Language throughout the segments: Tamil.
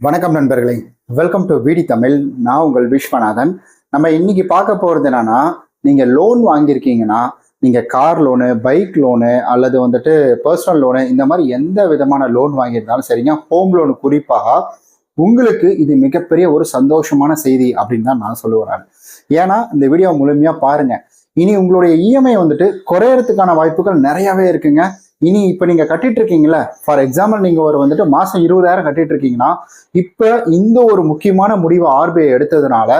வணக்கம் நண்பர்களே. வெல்கம் டு விடி தமிழ் நான் உங்கள் விஸ்வநாதன். நம்ம இன்னைக்கு பார்க்க போகிறது என்னன்னா நீங்கள் லோன் வாங்கியிருக்கீங்கன்னா நீங்கள் கார் லோனு பைக் லோனு அல்லது வந்துட்டு பர்சனல் லோனு இந்த மாதிரி எந்த விதமான லோன் வாங்கியிருந்தாலும் சரிங்க ஹோம் லோன் குறிப்பாக உங்களுக்கு இது மிகப்பெரிய ஒரு சந்தோஷமான செய்தி அப்படின்னு தான் நான் சொல்லுவேன் ஏன்னா இந்த வீடியோ முழுமையாக பாருங்கள் இனி உங்களுடைய இஎம்ஐ வந்துட்டு குறையறதுக்கான வாய்ப்புகள் நிறையாவே இருக்குங்க. இனி இப்போ நீங்கள் கட்டிட்டு இருக்கீங்களா ஃபார் எக்ஸாம்பிள் நீங்கள் ஒரு வந்துட்டு மாதம் இருபதாயிரம் கட்டிட்டு இருக்கீங்கன்னா இப்போ இந்த ஒரு முக்கியமான முடிவை ஆர்பிஐ எடுத்ததுனால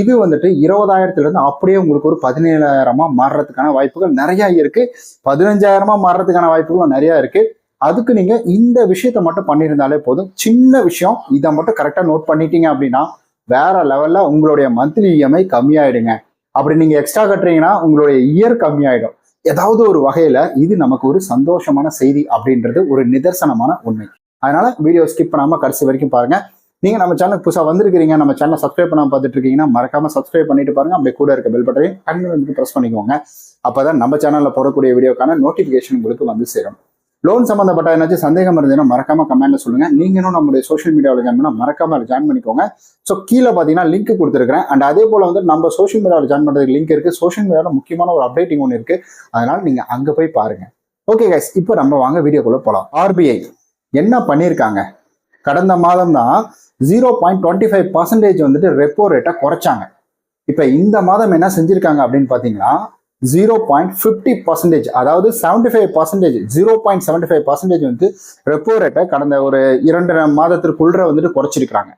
இது வந்துட்டு இருபதாயிரத்துலேருந்து அப்படியே உங்களுக்கு ஒரு பதினேழாயிரமாக மாறுறதுக்கான வாய்ப்புகள் நிறையா இருக்குது பதினஞ்சாயிரமாக மாறுறதுக்கான வாய்ப்புகளும் நிறையா இருக்குது அதுக்கு நீங்க இந்த விஷயத்த மட்டும் பண்ணியிருந்தாலே போதும். சின்ன விஷயம் இதை மட்டும் கரெக்டாக நோட் பண்ணிட்டீங்க அப்படின்னா வேற லெவல்ல உங்களுடைய மந்த்லி இஎம்ஐ கம்மியாயிடுங்க. அப்படி நீங்க எக்ஸ்ட்ரா கட்டுறீங்கன்னா உங்களுடைய இயர் கம்மியாயிடும். ஏதாவது ஒரு வகையில இது நமக்கு ஒரு சந்தோஷமான செய்தி அப்படின்றது ஒரு நிதர்சனமான உண்மை. அதனால வீடியோ ஸ்கிப் பண்ணாம கடைசி வரைக்கும் பாருங்க. நீங்க நம்ம சேனலுக்கு புதுசா வந்திருக்கிறீங்க நம்ம சேனல் சப்ஸ்கிரைப் பண்ணாம பார்த்துட்டு இருக்கீங்கன்னா மறக்காம சப்ஸ்கிரைப் பண்ணிட்டு பாருங்க. அப்படியே கூட இருக்க பெல் பட்டனையும் கண்ணு வந்து ப்ரெஸ் பண்ணிக்கோங்க. அப்பதான் நம்ம சேனல்ல போடக்கூடிய வீடியோக்கான நோட்டிபிகேஷன் உங்களுக்கு வந்து சேரும். லோன் சம்மந்தப்பட்ட ஏதாச்சும் சந்தேகம் இருந்ததுன்னா மறக்காம கமெண்ட்ல சொல்லுங்க. நீங்களும் நம்மளுடைய சோஷியல் மீடியாவில் ஜாயின் பண்ணா மறக்காம ஜாயின் பண்ணிக்கோங்க. ஸோ கீழே பார்த்தீங்கன்னா லிங்க் கொடுத்துருக்கேன் அண்ட் அதே போல வந்து நம்ம சோஷியல் மீடியாவில் ஜாயின் பண்ணுறதுக்கு லிங்க் இருக்கு. சோஷியல் மீடியாவில் முக்கியமான ஒரு அப்டேட்டிங் ஒன்று இருக்கு. அதனால நீங்க அங்க போய் பாருங்க. ஓகே கைஸ் இப்போ நம்ம வாங்க வீடியோக்குள்ள போகலாம் ஆர்பிஐ என்ன பண்ணியிருக்காங்க கடந்த மாதம் தான் zero point twenty five percentage வந்துட்டு ரெப்போ ரேட்டை குறைச்சாங்க. இப்போ இந்த மாதம் என்ன செஞ்சிருக்காங்க அப்படின்னு பார்த்தீங்கன்னா ஜீரோ பாயிண்ட் ஃபிஃப்டி பர்சன்டேஜ் அதாவது seventy five percentage zero point seventy five percentage வந்து ரெப்போ ரேட்டை கடந்த ஒரு இரண்டரை மாதத்திற்குள்ள வந்துட்டு குறைச்சிருக்கிறாங்க.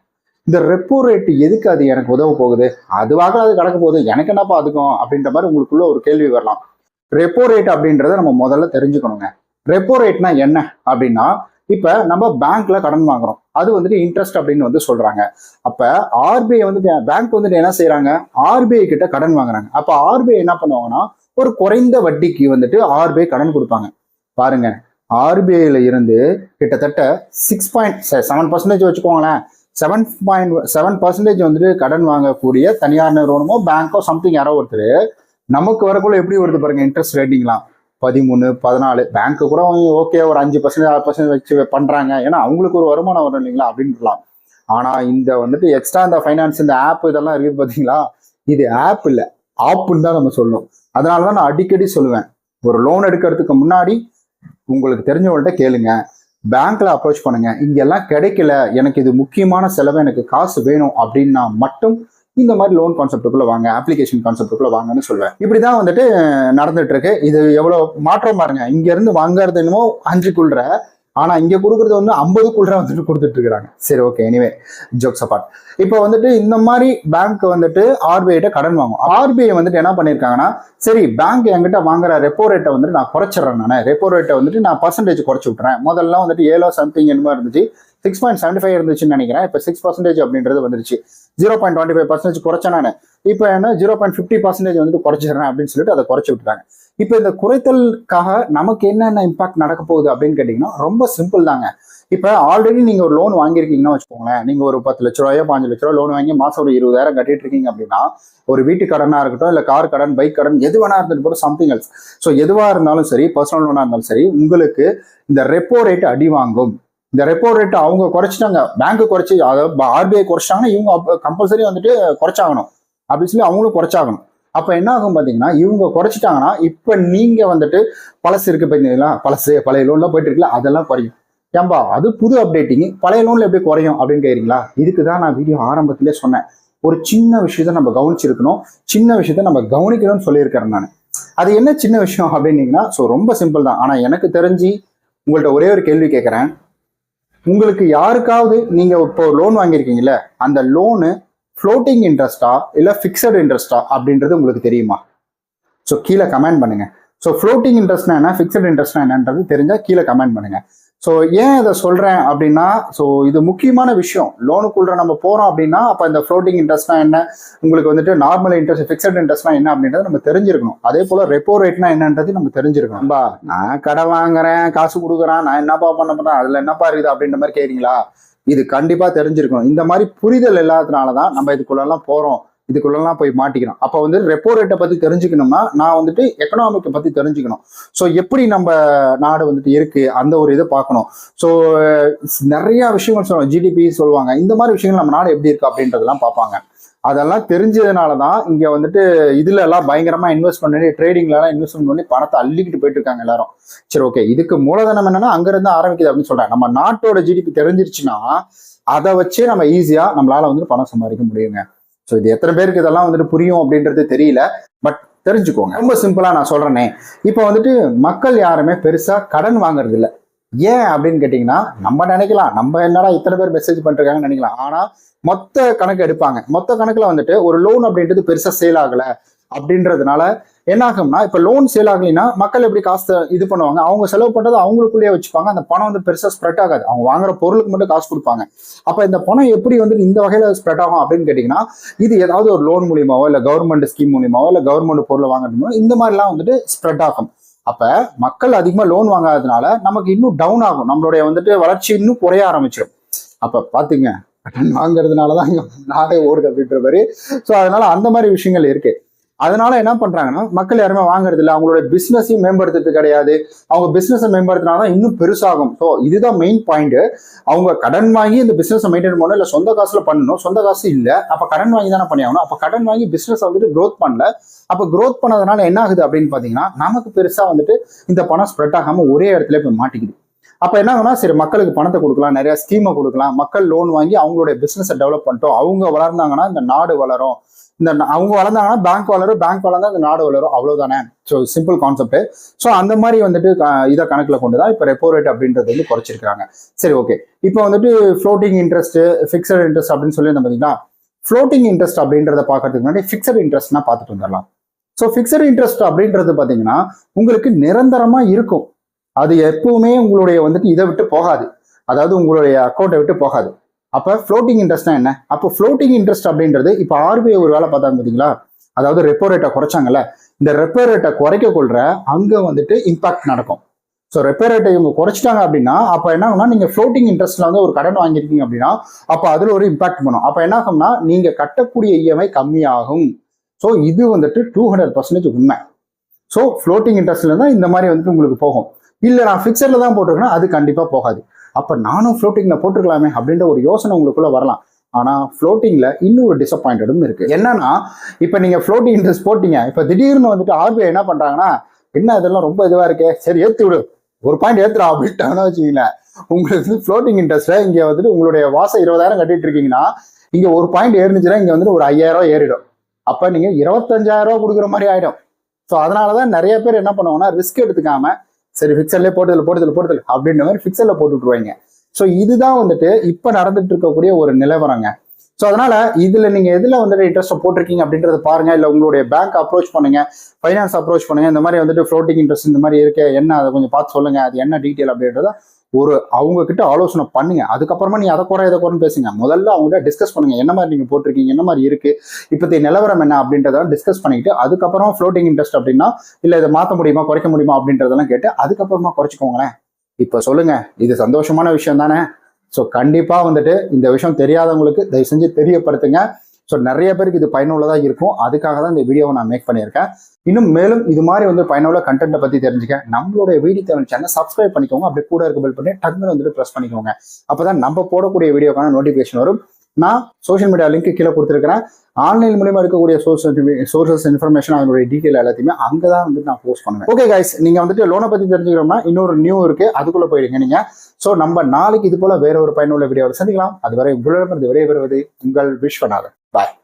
இந்த ரெப்போ ரேட் எதுக்கு அது எனக்கு உதவ போகுது? அதுவாக அது கிடக்க போகுது. எனக்கு என்னப்பா அதுக்கும்? அப்படின்ற மாதிரி உங்களுக்குள்ள ஒரு கேள்வி வரலாம். ரெப்போ ரேட் அப்படின்றத நம்ம முதல்ல தெரிஞ்சுக்கணுங்க. ரெப்போ ரேட்னா என்ன அப்படின்னா இப்போ நம்ம பேங்க்ல கடன் வாங்குறோம். அது வந்துட்டு இன்ட்ரெஸ்ட் அப்படின்னு வந்து சொல்றாங்க. அப்ப ஆர்பிஐ வந்துட்டு பேங்க் வந்துட்டு என்ன செய்யறாங்க ஆர்பிஐ கிட்ட கடன் வாங்குறாங்க. அப்ப ஆர்பிஐ என்ன பண்ணுவாங்கன்னா ஒரு குறைந்த வட்டிக்கு வந்துட்டு ஆர்பிஐ கடன் கொடுப்பாங்க. பாருங்க. ஆர்பிஐல இருந்து கிட்டத்தட்ட சிக்ஸ் பாயிண்ட் செவன் பர்சன்டேஜ் வச்சுக்கோங்களேன். செவன் பாயிண்ட் செவன் பர்சன்டேஜ் வந்துட்டு கடன் வாங்கக்கூடிய தனியார் நிறுவனமோ பேங்கோ சம்திங் யாரோ ஒருத்தர் நமக்கு வரக்குள்ள எப்படி வருது பாருங்க இன்ட்ரெஸ்ட் ரேட்டிங்லாம் பதிமூணு பதினாலு. பேங்க்கு கூட ஓகே ஒரு அஞ்சு பர்சன்டேஜ் ஆறு பர்சன்டேஜ் வச்சு பண்ணுறாங்க ஏன்னா அவங்களுக்கு ஒரு வருமானம் வரும் இல்லைங்களா? அப்படின்லாம் ஆனால் இந்த வந்துட்டு எக்ஸ்ட்ரா இந்த ஃபைனான்ஸ் இந்த ஆப் இதெல்லாம் இருக்குது பார்த்தீங்களா இது ஆப் இல்லை. ஆப்புன்னு தான் நம்ம சொல்லணும். அதனால தான் நான் அடிக்கடி சொல்லுவேன். ஒரு லோன் எடுக்கிறதுக்கு முன்னாடி உங்களுக்கு தெரிஞ்சவங்கள்ட்ட கேளுங்க. பேங்க்ல அப்ரோச் பண்ணுங்க. இங்கெல்லாம் கிடைக்கல. எனக்கு இது முக்கியமான செலவு. எனக்கு காசு வேணும் அப்படின்னா மட்டும் இந்த மாதிரி லோன் கான்செப்டுக்குள்ள வாங்க அப்ளிகேஷன் கான்செப்டுக்குள்ள வாங்கன்னு சொல்லுவேன். இப்படிதான் வந்துட்டு நடந்துட்டு இருக்கு. இது எவ்வளவு மாற்றம் பாருங்க. இங்க இருந்து வாங்குறது என்னமோ அஞ்சுக்குள்ள ஆனா இங்க கொடுக்கறது வந்து ஐம்பதுக்குள்ள வந்துட்டு கொடுத்துட்டு இருக்காங்க சரி ஓகே எனிவே ஜோக்ஸ் அப்பார்ட் இப்போ வந்துட்டு இந்த மாதிரி பேங்க் வந்துட்டு ஆர்பிஐட்ட கடன் வாங்கும். ஆர்பிஐ வந்துட்டு என்ன பண்ணிருக்காங்கன்னா சரி பேங்க் என்கிட்ட வாங்குற ரெப்போ ரேட்டை வந்துட்டு நான் குறைச்சிடறேன் நான். ரெப்போ ரேட்டை வந்துட்டு நான் பர்சன்டேஜ் குறைச்சி விட்டுறேன். முதல்ல வந்துட்டு ஏழோ சம்திங் என்னமா இருந்துச்சு. சிக்ஸ் பாயிண்ட் செவன்டி ஃபைவ் இருந்துச்சுன்னு நினைக்கிறேன். இப்போ சிக்ஸ் பர்சன்டேஜ் அப்படின்றது வந்துருச்சு. Zero point twenty five percentage குறைச்சேன் நான். இப்போ என்ன ஜீரோ பாயிண்ட் ஃபிஃப்டி பர்சன்டேஜ் வந்துட்டு குறைச்சிடுறேன் அப்படின்னு சொல்லிட்டு அதை குறைச்சி விட்டுட்டாங்க. இப்போ இந்த குறைத்தலுக்காக நமக்கு என்னென்ன இம்பாக்ட் நடக்க போகுது அப்படின்னு கேட்டிங்கன்னா ரொம்ப சிம்பிள் தாங்க. இப்போ ஆல்ரெடி நீங்கள் ஒரு லோன் வாங்கியிருக்கீங்கன்னா வச்சுக்கோங்களேன். நீங்கள் ஒரு பத்து லட்ச ரூபாயோ பாஞ்சு லட்ச ரூபா லோன் வாங்கி மாதம் ஒரு இருபதாயிரம் கட்டிட்டு இருக்கீங்க அப்படின்னா ஒரு வீட்டு கடனாக இருக்கட்டும் இல்லை கார் கடன் பைக் கடன் எது வேணா இருந்துட்டு போகிற சம்திங் எல்ஸ் ஸோ எதுவாக இருந்தாலும் சரி பர்சனல் லோனாக இருந்தாலும் சரி உங்களுக்கு இந்த ரெப்போ ரேட் அடி வாங்கும். இந்த ரெப்போ ரேட் அவங்க குறைச்சிட்டாங்க. பேங்க் குறைச்சி அதாவது ஆர்பிஐ குறைச்சிட்டாங்கன்னா இவங்க கம்பல்சரி வந்துட்டு குறைச்சாகணும். அப்படின்னு சொல்லி அவங்களும் குறைச்சாகணும். அப்போ என்ன ஆகும் பார்த்தீங்கன்னா இவங்க குறைச்சிட்டாங்கன்னா இப்போ நீங்க வந்துட்டு பழசு இருக்கு பார்த்தீங்களா? பழசு பழைய லோன்லாம் போயிட்டு இருக்குல்ல அதெல்லாம் குறையும். ஏன்பா அது புது அப்டேட்டிங் பழைய லோன்ல எப்படி குறையும் அப்படின்னு கேட்குறீங்களா இதுக்கு தான் நான் வீடியோ ஆரம்பத்திலே சொன்னேன். ஒரு சின்ன விஷயத்த நம்ம கவனிச்சிருக்கணும். சின்ன விஷயத்த நம்ம கவனிக்கணும்னு சொல்லியிருக்கிறேன் நான். அது என்ன சின்ன விஷயம் அப்படின்னீங்கன்னா ஸோ ரொம்ப சிம்பிள் தான். ஆனால் எனக்கு தெரிஞ்சு உங்கள்கிட்ட ஒரே ஒரு கேள்வி கேட்குறேன் உங்களுக்கு யாருக்காவது நீங்க இப்போ லோன் வாங்கியிருக்கீங்கல்ல அந்த லோனு ஃப்ளோட்டிங் இன்ட்ரெஸ்டா இல்லை ஃபிக்ஸட் இன்ட்ரெஸ்டா அப்படின்றது உங்களுக்கு தெரியுமா? ஸோ கீழே கமெண்ட் பண்ணுங்க. ஸோ ஃப்ளோட்டிங் இன்ட்ரெஸ்ட்னா என்ன? ஃபிக்ஸட் இன்ட்ரெஸ்ட்னா என்னன்றது தெரிஞ்சா கீழே கமெண்ட் பண்ணுங்க. ஸோ ஏன் இதை சொல்கிறேன் அப்படின்னா ஸோ இது முக்கியமான விஷயம். லோனுக்குள்ள நம்ம போகிறோம் அப்படின்னா அப்போ இந்த ஃப்ளோட்டிங் இன்ட்ரெஸ்ட்னா என்ன? உங்களுக்கு வந்துட்டு நார்மல் இன்ட்ரெஸ்ட் ஃபிக்ஸட் இன்ட்ரெஸ்ட்னா என்ன அப்படின்றத நம்ம தெரிஞ்சிருக்கணும். அதே போல் ரெப்போ ரேட்னா என்னன்றது நம்ம தெரிஞ்சிருக்கணும். நம்பா நான் கடை வாங்குறேன் காசு கொடுக்குறேன் நான் என்னப்பா பண்ண போறேன் அதில் என்னப்பா இருக்குது அப்படின்ற மாதிரி கேட்குறீங்களா இது கண்டிப்பாக தெரிஞ்சிருக்கணும். இந்த மாதிரி புரிதல் இல்லாததுனால தான் நம்ம இதுக்குள்ளெல்லாம் போகிறோம் இதுக்குள்ளெல்லாம் போய் மாட்டிக்கணும். அப்போ வந்து ரெப்போ ரேட்டை பற்றி தெரிஞ்சுக்கணும்னா நான் வந்துட்டு எக்கனாமிக்கை பற்றி தெரிஞ்சுக்கணும். ஸோ எப்படி நம்ம நாடு வந்துட்டு இருக்குது அந்த ஒரு இதை பார்க்கணும். ஸோ நிறையா விஷயங்கள் சொல்லுவாங்க ஜிடிபி சொல்லுவாங்க. இந்த மாதிரி விஷயங்கள் நம்ம நாடு எப்படி இருக்கு அப்படின்றதெல்லாம் பார்ப்பாங்க. அதெல்லாம் தெரிஞ்சதுனால தான் இங்கே வந்துட்டு இதுல எல்லாம் பயங்கரமாக இன்வெஸ்ட் பண்ணி ட்ரேடிங்லலாம் இன்வெஸ்ட்மெண்ட் பண்ணி பணத்தை அள்ளிக்கிட்டு போயிட்டு இருக்காங்க எல்லாரும். சரி ஓகே இதுக்கு மூலதனம் என்னன்னா அங்கேருந்து ஆரம்பிக்குது அப்படின்னு சொல்கிறேன் நம்ம நாட்டோட ஜிடிபி தெரிஞ்சிருச்சுன்னா அதை வச்சே நம்ம ஈஸியாக நம்மளால வந்துட்டு பணம் சம்பாதிக்க முடியுங்க. ஸோ இது எத்தனை பேருக்கு இதெல்லாம் வந்துட்டு புரியும் அப்படின்றது தெரியல பட் தெரிஞ்சுக்கோங்க. ரொம்ப சிம்பிளாக நான் சொல்கிறேனே இப்போ வந்துட்டு மக்கள் யாருமே பெருசாக கடன் வாங்குறது இல்லை ஏன் அப்படின்னு கேட்டிங்கன்னா நம்ம நினைக்கலாம். நம்ம என்னடா இத்தனை பேர் மெசேஜ் பண்ணிருக்காங்கன்னு நினைக்கலாம். ஆனால் மொத்த கணக்கு எடுப்பாங்க. மொத்த கணக்கில் வந்துட்டு ஒரு லோன் அப்படின்றது பெருசாக சேல் ஆகலை அப்படின்றதுனால என்ன ஆகும்னா இப்ப லோன் சேல் ஆகலைன்னா மக்கள் எப்படி காசு இது பண்ணுவாங்க? அவங்க செலவு பண்றதை அவங்களுக்குள்ளேயே வச்சுப்பாங்க. அந்த பணம் வந்து பெருசா ஸ்ப்ரெட் ஆகாது. அவங்க வாங்குற பொருளுக்கு மட்டும் காசு கொடுப்பாங்க. அப்ப இந்த பணம் எப்படி வந்து இந்த வகையில ஸ்ப்ரெட் ஆகும் அப்படின்னு கேட்டீங்கன்னா இது ஏதாவது ஒரு லோன் மூலியமாவோ இல்ல கவர்மெண்ட் ஸ்கீம் மூலியமாவோ இல்ல கவர்மெண்ட் பொருளை வாங்குறதுமோ இந்த மாதிரிலாம் வந்துட்டு ஸ்ப்ரெட் ஆகும். அப்ப மக்கள் அதிகமா லோன் வாங்காததுனால நமக்கு இன்னும் டவுன் ஆகும். நம்மளுடைய வந்துட்டு வளர்ச்சி இன்னும் குறைய ஆரம்பிச்சிடும். அப்ப பாத்துங்க கடன் வாங்குறதுனால தான் இங்கே நாடே ஓடுது அப்படின்ற மாதிரி. ஸோ அதனால அந்த மாதிரி விஷயங்கள் இருக்கு. அதனால என்ன பண்றாங்கன்னா மக்கள் யாருமே வாங்குறது இல்லை அவங்களோட பிசினஸையும் மேம்படுத்துறது கிடையாது. அவங்க பிசினஸை மேம்படுத்தினாதான் இன்னும் பெருசாகும். ஸோ இதுதான் மெயின் பாயிண்ட் அவங்க கடன் வாங்கி இந்த பிசினஸை மெயின்டைன் பண்ணணும் இல்லை சொந்த காசுல பண்ணணும். சொந்த காசு இல்லை. அப்ப கடன் வாங்கி தானே பண்ணியாகணும் அப்ப கடன் வாங்கி பிசினஸ் வந்துட்டு க்ரோத் பண்ணல. அப்ப க்ரோத் பண்ணதுனால என்ன ஆகுது அப்படின்னு பாத்தீங்கன்னா நமக்கு பெருசா வந்துட்டு இந்த பணம் ஸ்ப்ரெட் ஆகாம ஒரே இடத்துல போய் மாட்டிக்குது. அப்ப என்ன ஆகும்னா சரி மக்களுக்கு பணத்தை கொடுக்கலாம் நிறைய ஸ்கீமை கொடுக்கலாம். மக்கள் லோன் வாங்கி அவங்களுடைய பிசினஸை டெவலப் பண்ணிட்டோம். அவங்க வளர்ந்தாங்கன்னா இந்த நாடு வளரும். இந்த அவங்க வளர்ந்தாங்கன்னா பேங்க் வளரும். பேங்க் வளர்ந்தா இந்த நாடு வளரும். அவ்வளவுதானே? ஸோ சிம்பிள் கான்செப்ட் ஸோ அந்த மாதிரி வந்துட்டு இதை கணக்கில் கொண்டு தான் இப்போ ரெப்போ ரேட் அப்படின்றது வந்து குறைச்சிருக்காங்க சரி ஓகே இப்போ வந்துட்டு ஃப்ளோட்டிங் இன்ட்ரெஸ்ட் ஃபிக்ஸட் இன்ட்ரெஸ்ட் அப்படின்னு சொல்லி பார்த்தீங்கன்னா ஃப்ளோட்டிங் இன்ட்ரெஸ்ட் அப்படின்றத பார்க்கறதுக்கு முன்னாடி ஃபிக்ஸட் இன்ட்ரெஸ்ட்னா பார்த்துட்டு வந்துடலாம். ஸோ ஃபிக்ஸட் இன்ட்ரெஸ்ட் அப்படின்றது பார்த்தீங்கன்னா உங்களுக்கு நிரந்தரமாக இருக்கும். அது எப்பவுமே உங்களுடைய வந்துட்டு இதை விட்டு போகாது. அதாவது உங்களுடைய அக்கௌண்ட்டை விட்டு போகாது. அப்போ ஃப்ளோட்டிங் இன்ட்ரெஸ்ட்னா என்ன? அப்போ ஃப்ளோட்டிங் இன்ட்ரெஸ்ட் அப்படின்றது இப்போ ஆர்பிஐ ஒரு வேலை பார்த்தாங்க பார்த்தீங்களா அதாவது ரெப்போ ரேட்டை குறைச்சாங்கல்ல? இந்த ரெப்போ ரேட்டை குறைக்க கொள்ற அங்கே வந்துட்டு இம்பாக்ட் நடக்கும். ஸோ ரெப்போ ரேட்டை இவங்க குறைச்சிட்டாங்க அப்படின்னா அப்போ என்ன ஆகும்னா நீங்கள் ஃப்ளோட்டிங் இன்ட்ரெஸ்ட்ல வந்து ஒரு கடன் வாங்கியிருக்கீங்க அப்படின்னா அப்போ அதில் ஒரு இம்பாக்ட் பண்ணும். அப்போ என்ன ஆகும்னா நீங்கள் கட்டக்கூடிய இஎம்ஐ கம்மியாகும். ஸோ இது வந்துட்டு டூ ஹண்ட்ரட் பர்சன்டேஜ் உண்மை. ஸோ ஃப்ளோட்டிங் இன்ட்ரெஸ்ட்ல தான் இந்த மாதிரி வந்துட்டு உங்களுக்கு போகும். இல்லை நான் ஃபிக்ஸடில் தான் போட்டிருக்கேன்னா அது கண்டிப்பாக போகாது. அப்போ நானும் ஃப்ளோட்டிங்கில் போட்டிருக்கலாமே அப்படின்ற ஒரு யோசனை உங்களுக்குள்ள வரலாம். ஆனால் ஃப்ளோட்டிங்கில் இன்னும் ஒரு டிசப்பாயிண்டடும் இருக்குது என்னன்னா இப்போ நீங்கள் ஃப்ளோட்டிங் இன்ட்ரெஸ்ட் போட்டீங்க. இப்போ திடீர்னு வந்துட்டு ஆர்பிஐ என்ன பண்ணுறாங்கன்னா என்ன இதெல்லாம் ரொம்ப இதுவாக இருக்கே? சரி ஏற்றி விடு. ஒரு பாயிண்ட் ஏற்றுறா அப்படின்ட்டாங்கன்னா வச்சுக்கீங்களேன். உங்களுக்கு வந்து ஃப்ளோட்டிங் இன்ட்ரெஸ்ட்டை இங்கே வந்துட்டு உங்களுடைய வாசம் இருபதாயிரம் கட்டிட்டு இருக்கீங்கன்னா இங்கே ஒரு பாயிண்ட் ஏறிச்சுன்னா இங்கே வந்துட்டு ஒரு ஐயாயிரம் ஏறிடும். அப்போ நீங்கள் இருபத்தஞ்சாயிரம் ரூபா கொடுக்குற மாதிரி ஆகிடும் ஸோ அதனால தான் நிறைய பேர் என்ன பண்ணுவாங்கன்னா ரிஸ்க் எடுத்துக்காமல் சரி ஃபிக்சர்லேயே போட்டதில் போட்டதில் போட்டதில் அப்படின்ற மாதிரி ஃபிக்சரில் போட்டு விட்ருவாங்க ஸோ இதுதான் வந்துட்டு இப்போ நடந்துட்டு இருக்கக்கூடிய ஒரு நிலவரங்க. ஸோ அதனால இதுல நீங்க எதுல வந்துட்டு இன்ட்ரெஸ்ட் போட்டிருக்கீங்க அப்படின்றத பாருங்க. இல்லை உங்களுடைய பேங்க் அப்ரோச் பண்ணுங்க ஃபைனான்ஸ் அப்ரோச் பண்ணுங்க. இந்த மாதிரி வந்துட்டு ஃப்ளோட்டிங் இன்ட்ரெஸ்ட் இந்த மாதிரி இருக்கு என்ன அதை கொஞ்சம் பார்த்து சொல்லுங்க. அது என்ன டீட்டெயில் அப்படின்றத ஒரு அவங்க கிட்ட ஆலோசனை பண்ணுங்க. அதுக்கப்புறமா நீ அதை குறை இதை குறைன்னு பேசுங்க. முதல்ல அவங்ககிட்ட டிஸ்கஸ் பண்ணுங்க. என்ன மாதிரி நீங்க போட்டிருக்கீங்க? என்ன மாதிரி இருக்கு? இப்போதைய நிலவரம் என்ன அப்படின்றத டிஸ்கஸ் பண்ணிட்டு அதுக்கப்புறம் ஃப்ளோட்டிங் இன்ட்ரெஸ்ட் அப்படின்னா இல்ல இதை மாற்ற முடியுமா? குறைக்க முடியுமா? அப்படின்றதெல்லாம் கேட்டு அதுக்கப்புறமா குறைச்சிக்கோங்களேன். இப்போ சொல்லுங்க. இது சந்தோஷமான விஷயம் தானே? ஸோ கண்டிப்பாக வந்துட்டு இந்த விஷயம் தெரியாதவங்களுக்கு தயவு செஞ்சு தெரியப்படுத்துங்க. ஸோ நிறைய பேருக்கு இது பயனுள்ளதாக இருக்கும். அதுக்காக தான் இந்த வீடியோவை நான் மேக் பண்ணியிருக்கேன். இன்னும் மேலும் இது மாதிரி வந்து பயனுள்ள கண்டென்ட்டை பற்றி தெரிஞ்சுக்க நம்மளுடைய வீடியோ தமிழ் சேனல் சப்ஸ்கிரைப் பண்ணிக்கோங்க. அப்படியே கூட இருக்க பில் பண்ணி டக்குனு வந்துட்டு ப்ரெஸ் பண்ணிக்கோங்க. அப்போ தான் நம்ம போடக்கூடிய வீடியோக்கான நோட்டிஃபிகேஷன் வரும். நான் சோஷியல் மீடியா லிங்க் கீழே கொடுத்துருக்கிறேன். ஆன்லைன் மூலியமா இருக்கக்கூடிய சோர்ஸ் சோர்சஸ் இன்ஃபர்மேஷன் அதனுடைய டீட்டெயில் எல்லாத்தையுமே அங்கே தான் வந்துட்டு நான் போஸ்ட் பண்ணுவேன். ஓகே கைஸ் நீங்கள் வந்துட்டு லோனை பற்றி தெரிஞ்சுக்கிறோம்னா இன்னொரு நியூ இருக்கு. அதுக்குள்ளே போயிருங்க நீங்கள் ஸோ நம்ம நாளைக்கு இது போல வேற ஒரு பயனுள்ள வீடியோவில் சந்திக்கலாம். அதுவரை உங்களிடமிருந்து விரைவு வருவது உங்கள் விஸ்வநாதன். பாய்